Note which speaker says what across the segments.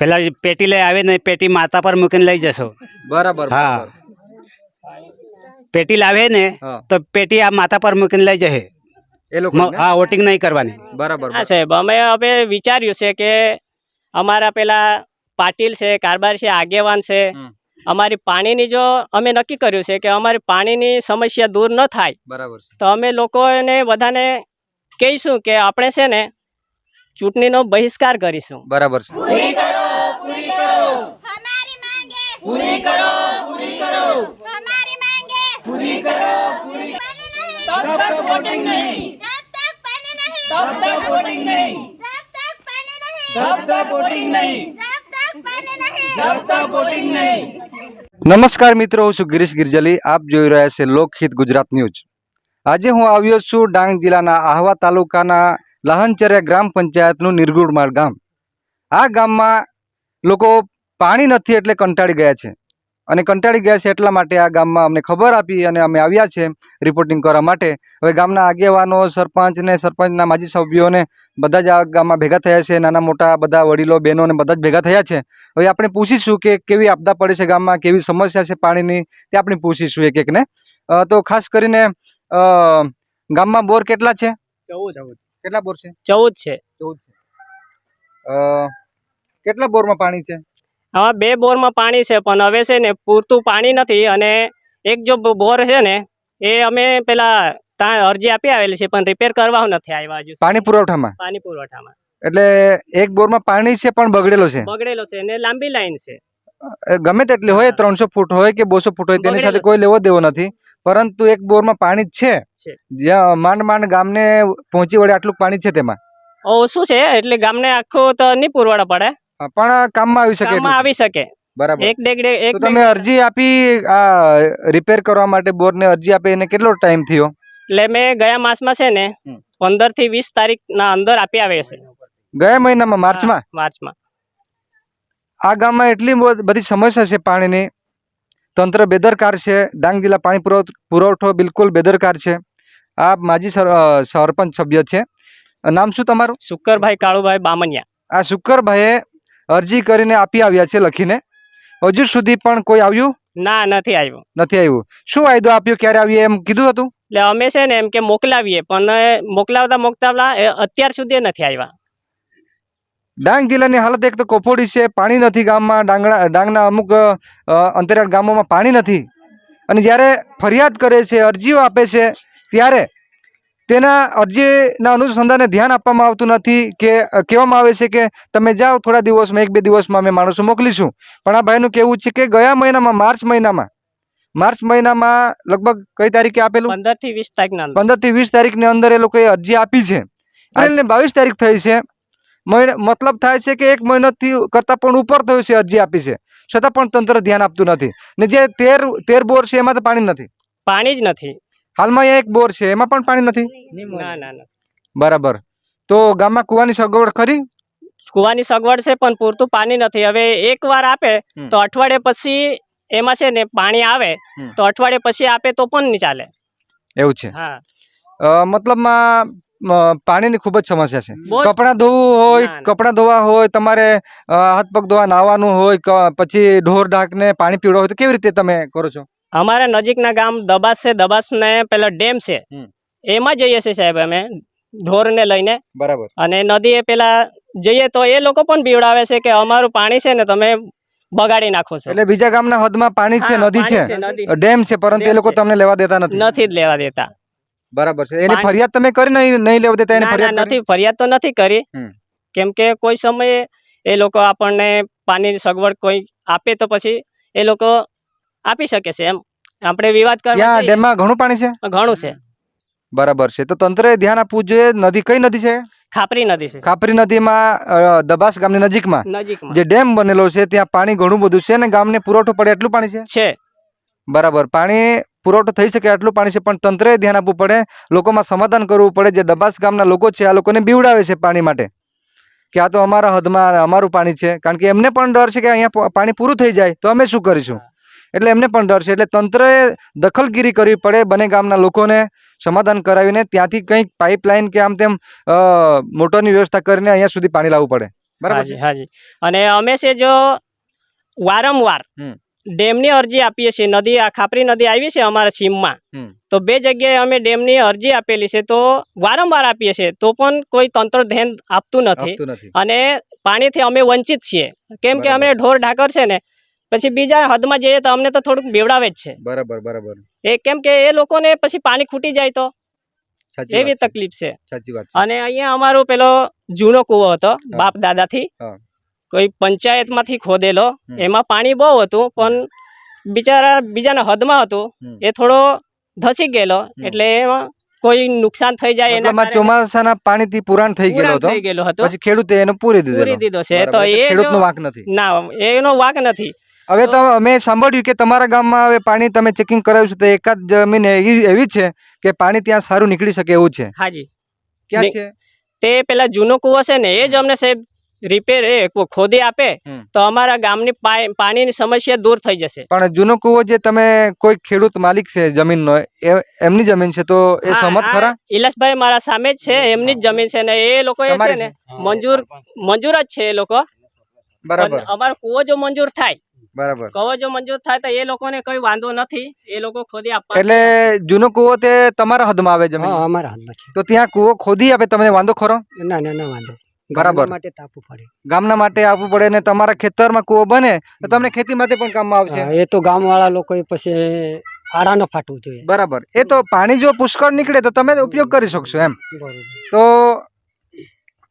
Speaker 1: પેલા પેટી લઈ આવે ને પેટી માતા પર મૂકીને લઈ જશો.
Speaker 2: બરાબર
Speaker 1: હા. પેટી લાવે ને તો પેટી આ માતા પર મૂકીને લઈ જશે.
Speaker 2: એ લોકો
Speaker 1: હા વોટિંગ નહીં કરવાની.
Speaker 2: બરાબર
Speaker 3: હા સાહેબ અમે હવે વિચાર્યું છે કે અમારા પેલા પાટીલ છે કારબાર છે આગેવાન છે અમારી પાણીની જો અમે નક્કી કર્યું છે કે અમારી પાણીની સમસ્યા દૂર ન થાય
Speaker 2: બરાબર
Speaker 3: તો અમે લોકોને બધાને કહીશું કે આપણે છે ને ચૂંટણીનો બહિષ્કાર કરીશું.
Speaker 2: બરાબર છે. નમસ્કાર મિત્રો હું છું ગિરીશ ગિરજલી. આપ જોઈ રહ્યા છે લોકહિત ગુજરાત ન્યૂઝ. આજે હું આવ્યો છું ડાંગ જિલ્લાના આહવા તાલુકાના લહનચર્યા ગ્રામ પંચાયતનું નિર્ગુણમાળ ગામ. આ ગામમાં લોકો પાણી નથી એટલે કંટાળી ગયા છે. અને કંટાળી ગયા છે એટલા માટે આ ગામમાં અમને ખબર આપી અને અમે આવ્યા છે રિપોર્ટિંગ કરવા માટે. હવે ગામના આગેવાનો, સરપંચ ને સરપંચના માજી સભ્યોને બધા જ આ ગામમાં ભેગા થયા છે. નાના મોટા બધા વડીલો, બહેનો ને બધા જ ભેગા થયા છે. હવે આપણે પૂછીશું કે કેવી આપદા પડે છે ગામમાં, કેવી સમસ્યા છે પાણીની, તે આપણે પૂછીશું એક એકને. તો ખાસ કરીને ગામમાં બોર કેટલા છે?
Speaker 3: ચૌદ.
Speaker 2: કેટલા બોર છે?
Speaker 3: ચૌદ છે.
Speaker 2: ચૌદ છે. અ, કેટલા બોરમાં પાણી છે?
Speaker 3: હા બે બોરમાં પાણી છે પણ હવે છે ને પૂરતું પાણી નથી અને એક જો બોર છે ને એ અમે પેલા ત્યાં અરજી આપી આવેલી છે પણ રિપેર કરવા નથી આવ્યા હજુ
Speaker 2: પાણી પુરવઠામાં?
Speaker 3: પાણી પુરવઠામાં.
Speaker 2: એટલે એક બોરમાં પાણી છે પણ બગડેલો છે?
Speaker 3: બગડેલો છે ને લાંબી લાઈન છે.
Speaker 2: ગમે તેટલી હોય ત્રણસો ફૂટ હોય કે બસો ફૂટ હોય તેની સાથે કોઈ લેવો દેવો નથી. પરંતુ એક બોરમાં પાણી જ છે.
Speaker 3: છે.
Speaker 2: જ્યાં માંડ માંડ ગામને પહોંચી વળે આટલું પાણી છે તેમાં?
Speaker 3: ઓછું છે? એટલે ગામને આખું તો નહીં પુરવાડા પડે
Speaker 2: પણ કામમાં આવી શકે
Speaker 3: કામમાં આવી શકે.
Speaker 2: બરાબર.
Speaker 3: એક ડેગ એક
Speaker 2: તમે અરજી આપી આ રિપેર કરવા માટે બોરને અરજી આપી એને કેટલો ટાઈમ થયો?
Speaker 3: એટલે મેં ગયા માસમાં છે ને પંદરથી વીસ તારીખ ના અંદર આપી આવે છે.
Speaker 2: ગયા મહિનામાં માર્ચમાં?
Speaker 3: માર્ચમાં.
Speaker 2: આ ગામમાં એટલી બધી સમસ્યા છે પાણીની. તંત્ર બેદરકાર છે ડાંગ જિલ્લા પાણી પુરવ- પુરવઠો બિલકુલ બેદરકાર છે. આ માજી સર- સરપંચ સભ્ય છે. નામ શું તમારું?
Speaker 3: શુક્કરભાઈ કાળુભાઈ બામણિયા.
Speaker 2: આ શુક્કરભાઈએ અરજી કરીને આપી આવ્યા છે લખીને. હજુ સુધી પણ કોઈ આવ્યું?
Speaker 3: ના નથી આવ્યું.
Speaker 2: નથી આવ્યું. શું વાયદો આપ્યો? ક્યારે આવીએ એમ કીધું હતું?
Speaker 3: એટલે અમે છે ને એમ કે મોકલાવીએ પણ મોકલાવતા મોકલાવતા અત્યાર સુધી નથી આવ્યા.
Speaker 2: ડાંગ જિલ્લાની હાલત એક તો કોફોડી છે પાણી નથી ગામમાં ડાંગણા ડાંગના અમુક અંતરિયાળ ગામોમાં પાણી નથી. અને જ્યારે ફરિયાદ કરે છે અરજીઓ આપે છે ત્યારે તેના અરજીના અનુસંધાને ધ્યાન આપવામાં આવતું નથી કે કહેવામાં આવે છે કે તમે જાઓ થોડા દિવસમાં એક બે દિવસમાં અમે માણસો મોકલીશું. પણ આ ભાઈનું કહેવું છે કે ગયા મહિનામાં માર્ચ મહિનામાં માર્ચ મહિનામાં લગભગ કઈ તારીખે આપેલું?
Speaker 3: પંદરથી વીસ તારીખ
Speaker 2: પંદરથી વીસ તારીખની અંદર એ લોકોએ અરજી આપી છે. એપ્રિલ બાવીસ તારીખ થઈ છે. મતલબ થાય છે કે એક મહિનાથી કરતાં પણ ઉપર થયું છે અરજી આપી છે. છતાં પણ તંત્ર ધ્યાન આપતું નથી. ને જે તેર તેર બોર છે એમાં તો પાણી નથી.
Speaker 3: પાણી જ નથી.
Speaker 2: હાલમાં એક બોર છે એમાં પણ પાણી નથી?
Speaker 3: ના ના ના.
Speaker 2: બરાબર. તો ગામમાં કુવાની સગવડ ખરી?
Speaker 3: કુવાની સગવડ છે પણ પૂરતું પાણી નથી. હવે એક વાર આપે તો અઠવાડિયે પછી એમાં છે ને પાણી આવે તો અઠવાડિયે પછી આપે તો પણ નહીં ચાલે.
Speaker 2: એવું છે.
Speaker 3: હા.
Speaker 2: અ, મતલબમાં પાણીની ખૂબ જ સમસ્યા છે. કપડાં ધોવું હોય. કપડાં ધોવા હોય તમારે હાથ પગ ધોવા નાવાનું હોય પછી ઢોર ઢાંકને પાણી પીવડવા હોય તો કેવી રીતે તમે કરો છો?
Speaker 3: અમારા નજીકના ગામ દબાસ છે દબાસ ને પેલો ડેમ છે. એમાં જઈએ છીએ સાહેબ અમે ઢોરને લઈને.
Speaker 2: બરાબર.
Speaker 3: અને નદીએ પેલા જઈએ તો એ લોકો પણ બીવડાવે છે કે અમારું પાણી છે ને તમે બગાડી નાખો છો.
Speaker 2: એટલે બીજા ગામના હદમાં પાણી છે નદી છે. ડેમ છે પરંતુ એ લોકો તમને લેવા દેતા નથી.
Speaker 3: નથી જ લેવા દેતા.
Speaker 2: બરાબર છે. એની ફરિયાદ તમે કરી નહીં નહીં લેવા દેતા એની
Speaker 3: ના, ના,
Speaker 2: ફરિયાદ
Speaker 3: નથી ફરિયાદ તો નથી કરી. કેમ કે કોઈ સમયે એ લોકો આપણને પાણીની સગવડ કોઈ આપે તો પછી એ લોકો આપી શકે છે એમ. આપણે વિવાદ કરવા
Speaker 2: ડેમમાં ઘણું પાણી છે?
Speaker 3: ઘણું છે.
Speaker 2: બરાબર છે. તો તંત્રએ ધ્યાન આપવું જોઈએ. નદી કઈ નદી છે?
Speaker 3: ખાપરી નદી છે.
Speaker 2: ખાપરી નદીમાં દબાસ ગામની નજીકમાં.
Speaker 3: નજીકમાં.
Speaker 2: જે ડેમ બનેલો છે ત્યાં પાણી ઘણું બધું છે અને ગામને પુરવઠો પડે એટલું પાણી છે?
Speaker 3: છે.
Speaker 2: બરાબર. પાણી પુરવઠો થઈ શકે આટલું પાણી છે પણ તંત્રએ ધ્યાન આપવું પડે. લોકોમાં સમાધાન કરવું પડે. જે ડબાસ ગામના લોકો છે આ લોકોને બીવડાવે છે પાણી માટે. કે આ તો અમારા હદમાં અમારું પાણી છે. કારણ કે એમને પણ ડર છે કે અહીંયા પાણી પૂરું થઈ જાય. તો અમે શું કરીશું? એટલે એમને પણ ડર છે. એટલે તંત્રએ દખલગીરી કરવી પડે બંને ગામના લોકોને સમાધાન કરાવીને ત્યાંથી કંઈક પાઇપલાઇન કે આમ તેમ મોટરની વ્યવસ્થા કરીને અહીંયા સુધી પાણી લાવવું પડે. બરાબર
Speaker 3: હાજી અને અમે છે જો વારંવાર ડેમની અરજી આપીએ છીએ. નદી આ ખાપરી નદી આવી છે અમારા સીમમાં. તો બે જગ્યાએ અમે ડેમની અરજી આપેલી છે. તો વારંવાર આપીએ છીએ. તો પણ કોઈ તંત્ર ધ્યાન આપતું નથી. અને પાણીથી અમે વંચિત છીએ. કેમ કે અમે ઢોર ઢાકર છે ને પછી બીજા હદમાં જઈએ તો અમને તો થોડુંક બેવડાવે જ છે.
Speaker 2: બરાબર બરાબર.
Speaker 3: એ કેમ કે એ લોકોને પછી પાણી ખૂટી જાય તો એવી તકલીફ છે.
Speaker 2: સાચી વાત
Speaker 3: અને અહીંયા અમારો પેલો જૂનો કૂવો હતો બાપ દાદાથી. કોઈ પંચાયતમાંથી ખોદેલો. એમાં પાણી બહુ હતું પણ બિચારા બીજાના હદમાં હતું. એ થોડો ધસી ગયેલો એટલે એમાં કોઈ નુકસાન થઈ જાય એના
Speaker 2: ચોમાસાના પાણીથી પુરાણ થઈ ગયેલો હતો.
Speaker 3: થઈ ગયેલો હતો.
Speaker 2: પછી ખેડૂતે એનો પૂરી
Speaker 3: પૂરી
Speaker 2: દીધેલો
Speaker 3: દીધો છે. તો એ
Speaker 2: ખેડૂતનો વાંક નથી.
Speaker 3: ના એનો વાંક નથી.
Speaker 2: હવે તો અમે સાંભળ્યું કે તમારા ગામમાં હવે પાણી તમે ચેકિંગ કરાવ્યું છે તો એકાદ જમીન એવી એવી છે કે પાણી ત્યાં સારું નીકળી શકે એવું છે?
Speaker 3: હાજી.
Speaker 2: ક્યાં છે?
Speaker 3: તે પેલા જૂનો કૂવો છે ને એ જ અમને સાહેબ રિપેર એ ખોદી આપે તો અમારા ગામની પાણીની સમસ્યા દૂર થઈ જશે.
Speaker 2: પણ જૂનો કૂવો જે તમે કોઈ ખેડૂત માલિક છે જમીનનો એમની જમીન છે તો એ સમત ખરા?
Speaker 3: ઇલાસભાઈ મારા સામે જ છે એમની જ જમીન છે ને એ લોકો છે ને મંજૂર મંજૂર જ છે એ લોકો.
Speaker 2: બરાબર.
Speaker 3: અમારો કૂવો જો મંજૂર થાય
Speaker 2: બરાબર.
Speaker 3: કૂવો જો મંજૂર થાય તો એ લોકોને કઈ વાંધો નથી. એ લોકો ખોદી આપવા
Speaker 2: એટલે જૂનો કૂવો તે તમારા હદમાં આવે જમીન?
Speaker 4: હા અમારા હદમાં છે.
Speaker 2: તો ત્યાં કૂવો ખોદી આપે તમને વાંધો ખરો?
Speaker 4: ના ના ના વાંધો.
Speaker 2: બરાબર.
Speaker 4: ગામના માટે તાપવું પડે.
Speaker 2: ગામના માટે આપવું પડે ને તમારા ખેતરમાં કૂવો બને તો તમને ખેતી માટે પણ કામમાં આવશે.
Speaker 4: એ તો ગામવાળા લોકો પછી આડા ન ફાટવું જોઈએ.
Speaker 2: બરાબર. એ તો પાણી જો પુષ્કળ નીકળે તો તમે ઉપયોગ કરી શકશો એમ.
Speaker 4: બરાબર.
Speaker 2: તો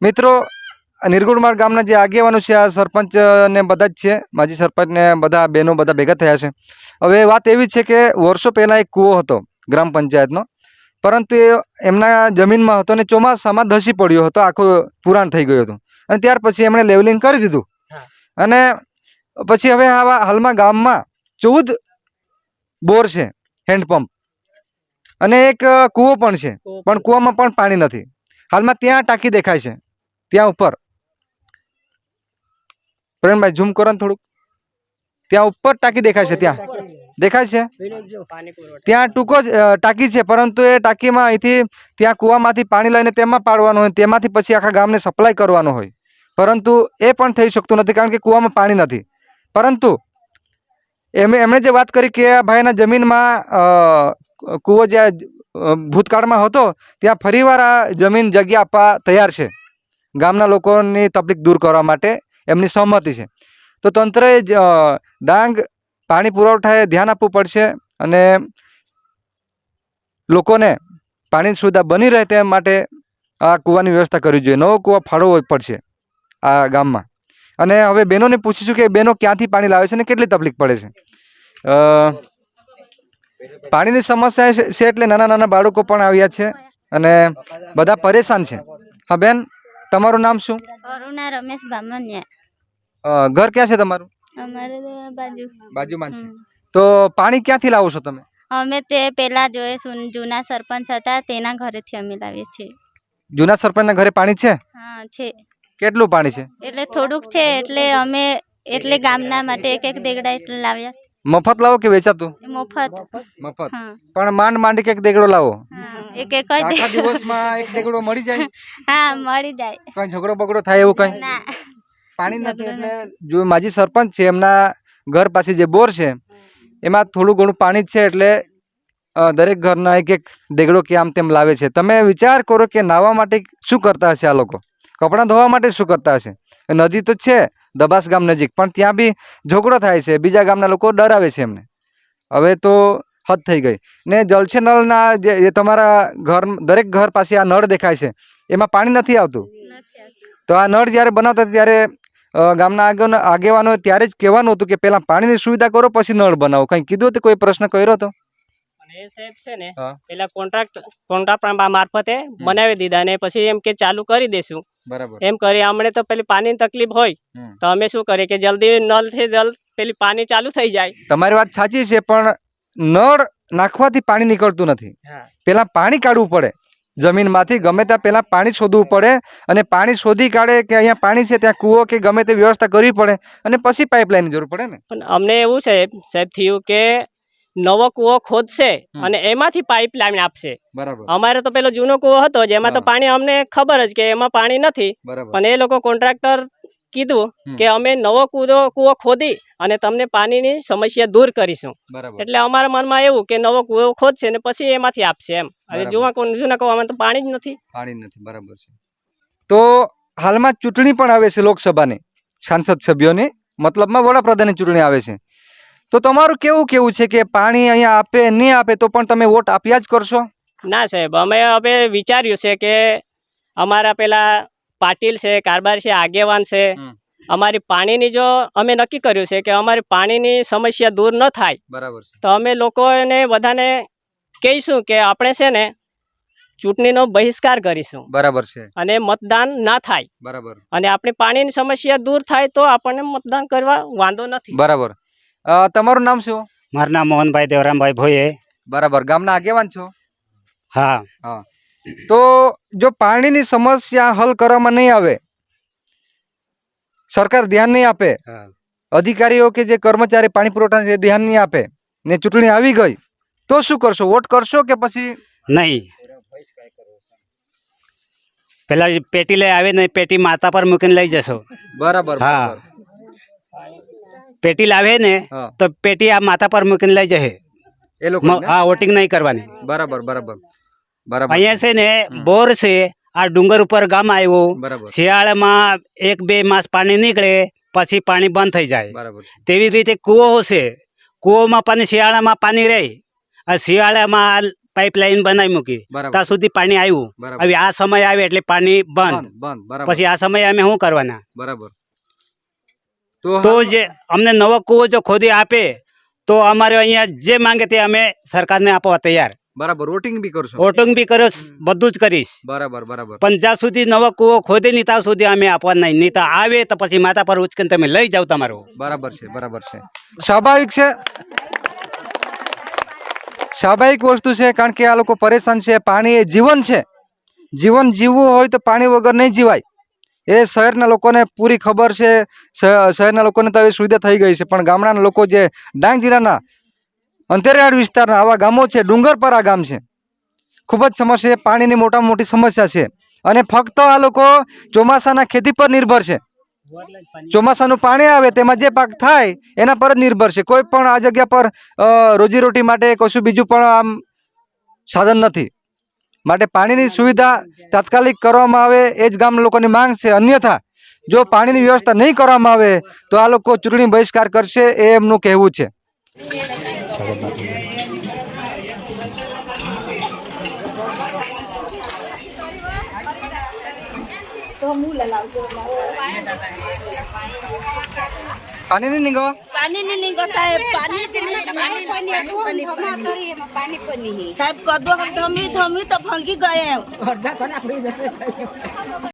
Speaker 2: મિત્રો આ નિરગુડમાળ ગામના જે આગેવાનો છે આ સરપંચ ને બધા જ છે. માજી સરપંચ ને બધા બહેનો બધા ભેગા થયા છે. હવે વાત એવી છે કે વર્ષો પહેલાં એક કૂવો હતો ગ્રામ પંચાયતનો. પરંતુ એ એમના જમીનમાં હતો અને ચોમાસામાં ધસી પડ્યો હતો આખું પુરાણ થઈ ગયું હતું. અને ત્યાર પછી એમણે લેવલિંગ કરી દીધું. અને પછી હવે આવા હાલમાં ગામમાં ચૌદ બોર છે હેન્ડપંપ. અને એક કૂવો પણ છે પણ કૂવામાં પણ પાણી નથી. હાલમાં ત્યાં ટાંકી દેખાય છે ત્યાં ઉપર. પ્રવીણભાઈ ઝૂમ કરો ને થોડુંક. ત્યાં ઉપર ટાંકી દેખાય છે, ત્યાં. દેખાય છે? ત્યાં ટૂંકો જ ટાંકી છે, પરંતુ એ ટાંકીમાં અહીંથી ત્યાં કૂવામાંથી પાણી લઈને તેમાં પાડવાનું હોય, તેમાંથી પછી આખા ગામને સપ્લાય કરવાનું હોય. પરંતુ એ પણ થઈ શકતું નથી, કારણ કે કૂવામાં પાણી નથી. પરંતુ એમણે એમણે જે વાત કરી કે આ ભાઈના જમીનમાં કૂવો જે ભૂતકાળમાં હતો, ત્યાં ફરીવાર આ જમીન જગ્યા આપવા તૈયાર છે. ગામના લોકોની તકલીફ દૂર કરવા માટે એમની સહમતિ છે. તો તંત્રએ જ, ડાંગ પાણી પુરવઠાએ ધ્યાન આપવું પડશે અને લોકોને પાણીની સુવિધા બની રહે તે માટે આ કૂવાની વ્યવસ્થા કરવી જોઈએ. નવો કૂવા ફાળવવો પડશે આ ગામમાં. અને હવે બહેનોને પૂછીશું કે બહેનો ક્યાંથી પાણી લાવે છે ને કેટલી તકલીફ પડે છે? પાણીની સમસ્યા છે છે એટલે નાના નાના બાળકો પણ આવ્યા છે અને બધા પરેશાન છે. હા બેન? તમારું નામ શું?
Speaker 5: અરુણા રમેશ બામણિયા.
Speaker 2: ઘર ક્યાં છે તમારું?
Speaker 5: અમારે બાજુ.
Speaker 2: બાજુમાં છે. તો પાણી ક્યાંથી લાવો છો તમે?
Speaker 5: અમે તે પેલા જોઈએ જૂના સરપંચ હતા તેના ઘરેથી અમે લાવીએ છીએ.
Speaker 2: જૂના સરપંચના ઘરે પાણી છે?
Speaker 5: હા છે.
Speaker 2: કેટલું પાણી છે?
Speaker 5: એટલે થોડુંક છે એટલે અમે એટલે ગામના માટે એક એક દેગડા એટલે લાવ્યા.
Speaker 2: મફત લાવો કે વેચાતું?
Speaker 5: મફત.
Speaker 2: મફત. પણ માંડ માંડી કે એક દેગડો લાવો?
Speaker 5: હા. એક એક જ
Speaker 2: આખા દિવસમાં એક દેગડો મળી જાય?
Speaker 5: હા મળી જાય.
Speaker 2: કઈ ઝઘડો બગડો થાય એવું કઈ?
Speaker 5: ના.
Speaker 2: પાણી નથી એટલે જો માજી સરપંચ છે એમના ઘર પાસે જે બોર છે એમાં થોડું ઘણું પાણી છે એટલે દરેક ઘરના એક એક દેગડો કે આમ તેમ લાવે છે. તમે વિચાર કરો કે નાહવા માટે શું કરતા હશે આ લોકો? કપડાં ધોવા માટે શું કરતા હશે? નદી તો છે દબાસ ગામ નજીક પણ ત્યાં બી ઝઘડો થાય છે. બીજા ગામના લોકો ડરાવે છે એમને. હવે તો હદ થઈ ગઈ. ને જલસે નળના જે તમારા ઘર દરેક ઘર પાસે આ નળ દેખાય છે. એમાં પાણી નથી આવતું. તો આ નળ જ્યારે બનાવતા ત્યારે ગામના આગેવાનો આગેવાનો ત્યારે જ કહેવાનું હતું કે પહેલાં પાણીની સુવિધા કરો પછી નળ બનાવો. કંઈ કીધું હતું? કોઈ પ્રશ્ન કર્યો હતો?
Speaker 3: એ સાહેબ છે ને પેલા કોન્ટ્રાક્ટ કોન્ટ્રાક્ટ મારફતે બનાવી દીધા ને પછી એમ કે ચાલુ કરી દેશું.
Speaker 2: બરાબર.
Speaker 3: એમ કરી હમણે તો પેલી પાણીની તકલીફ હોય. તો અમે શું કરીએ કે જલ્દી નળથી જલ્દ પેલી પાણી ચાલુ થઈ જાય.
Speaker 2: તમારી વાત સાચી છે પણ નળ નાખવાથી પાણી નીકળતું નથી.
Speaker 3: પેલા
Speaker 2: પહેલા પાણી કાઢવું પડે. જમીનમાંથી ગમે ત્યાં પહેલાં પાણી શોધવું પડે અને પાણી શોધી કાઢે કે અહીંયા પાણી છે ત્યાં કૂવો કે ગમે તે વ્યવસ્થા કરવી પડે અને પછી પાઇપલાઇનની જરૂર પડે ને.
Speaker 3: પણ અમને એવું છે સાહેબ થયું કે નવો કૂવો ખોદશે અને એમાંથી પાઇપ લાઈન આપશે.
Speaker 2: બરાબર.
Speaker 3: અમારે તો પેલો જૂનો કૂવો હતો જેમાં તો પાણી અમને ખબર જ કે એમાં પાણી નથી. પણ એ લોકો કોન્ટ્રાક્ટર કીધું કે અમે નવો કૂદો કૂવો ખોદી અને તમને પાણીની સમસ્યા દૂર કરીશું. એટલે અમારા મનમાં એવું કે નવો કૂવો ખોદશે ને પછી એમાંથી આપશે એમ. અને કૂવા- જૂના કૂવામાં તો પાણી જ નથી.
Speaker 2: પાણી નથી બરાબર છે. તો હાલમાં ચૂંટણી પણ આવે છે લોકસભાની સાંસદ સભ્યોની. મતલબમાં વડાપ્રધાનની ચૂંટણી આવે છે. તો તમારું કેવું કેવું છે કે પાણી અહીંયા આપે નહીં આપે તો પણ તમે વોટ આપ્યા જ કરશો?
Speaker 3: ના સાહેબ અમે હવે વિચાર્યું છે કે અમારા પેલા પાટીલ છે કારબાર છે આગેવાન છે. અમારી પાણીની જો અમે નક્કી કર્યું છે કે અમારી પાણીની સમસ્યા દૂર ન થાય
Speaker 2: બરાબર
Speaker 3: તો અમે લોકોને બધાને કહીશું કે આપણે છે ને ચૂંટણીનો બહિષ્કાર કરીશું.
Speaker 2: બરાબર છે.
Speaker 3: અને મતદાન ના થાય.
Speaker 2: બરાબર.
Speaker 3: અને આપણી પાણીની સમસ્યા દૂર થાય તો આપણને મતદાન કરવા વાંધો નથી.
Speaker 2: બરાબર. તમારું નામ શું?
Speaker 1: મારું નામ મોહનભાઈ દેવરામભાઈ ભોઈએ.
Speaker 2: બરાબર. ગામના આગેવાન છો?
Speaker 1: હા. હા.
Speaker 2: તો જો પાણીની સમસ્યા હલ કરવામાં નહીં આવે સરકાર ધ્યાન નહીં આપે અધિકારીઓ કે જે કર્મચારી પાણી પુરવઠા ધ્યાન નહીં આપે ને ચૂંટણી આવી ગઈ તો શું કરશો? વોટ કરશો કે પછી?
Speaker 1: નહીં. પેલા પેટી લઈ આવે ને પેટી માતા પર મૂકીને લઈ જશો.
Speaker 2: બરાબર
Speaker 1: હા. પેટી લાવે ને તો પેટી આ માથા પર મૂકીને લઈ જશે.
Speaker 2: એ લોકો
Speaker 1: હા વોટિંગ નહીં કરવાની.
Speaker 2: બરાબર બરાબર. બરાબર
Speaker 1: અહીંયા છે ને બોર છે આ ડુંગર ઉપર ગામ આવ્યું. શિયાળામાં એક બે માસ પાણી નીકળે પછી પાણી બંધ થઈ જાય.
Speaker 2: બરાબર
Speaker 1: તેવી રીતે કૂવો છે કૂવોમાં પાણી શિયાળામાં પાણી રહે. આ શિયાળામાં પાઇપલાઇન બનાવી મૂકી. ત્યાં સુધી પાણી આવ્યું. હવે આ સમય આવે એટલે પાણી બંધ. પછી આ સમયે અમે શું કરવાના?
Speaker 2: બરાબર. તો
Speaker 1: તો જે અમને નવો કૂવો જો ખોદી આપે તો અમારે અહીંયા જે માંગે તે અમે સરકારને આપવા તૈયાર.
Speaker 2: બરાબર વોટિંગ બી કરશો?
Speaker 1: વોટિંગ બી કર્યો બધું જ કરીશ.
Speaker 2: બરાબર બરાબર.
Speaker 1: પણ જ્યાં સુધી નવો કુવો ખોદે નહીં ત્યાં સુધી અમે આપવા નહીં. નહીં તો આવે તો પછી માથા પર ઉચકીને તમે લઈ જાઓ તમારું.
Speaker 2: બરાબર છે બરાબર છે. સ્વાભાવિક છે? સ્વાભાવિક વસ્તુ છે કારણ કે આ લોકો પરેશાન છે. પાણી એ જીવન છે. જીવન જીવવું હોય તો પાણી વગર નહીં જીવાય. એ શહેરના લોકોને પૂરી ખબર છે. શહેરના લોકોને તો હવે સુવિધા થઈ ગઈ છે. પણ ગામડાના લોકો જે ડાંગ જિલ્લાના અંતરિયાળ વિસ્તારના આવા ગામો છે ડુંગર પર આ ગામ છે. ખૂબ જ સમસ્યા પાણીની મોટામાં મોટી સમસ્યા છે. અને ફક્ત આ લોકો ચોમાસાના ખેતી પર નિર્ભર છે. ચોમાસાનું પાણી આવે તેમાં જે પાક થાય, એના પર જ નિર્ભર છે. કોઈ પણ આ જગ્યા પર રોજીરોટી માટે કશું બીજું પણ આમ સાધન નથી. માટે પાણીની સુવિધા તાત્કાલિક કરવામાં આવે, એ જ ગામ લોકોની માંગ છે. અન્યથા, જો પાણીની વ્યવસ્થા નહીં કરવામાં આવે, તો આ લોકો ચૂંટણી બહિષ્કાર કરશે, એ એમનું કહેવું છે. પાણી નહીં નીકળવા
Speaker 6: પાણી ની નીકળો સાહેબ પાણી પાણી પાણી પાણી પાણી પાણી સાહેબ કદો ધમી ધમી તો ફંકી ગયે